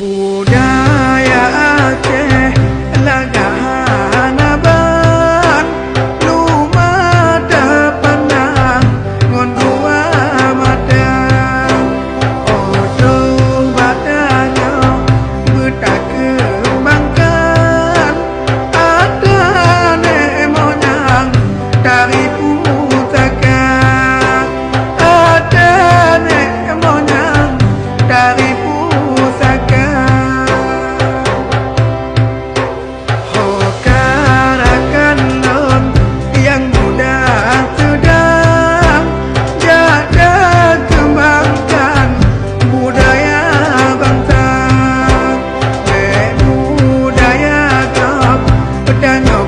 บูดา don't know.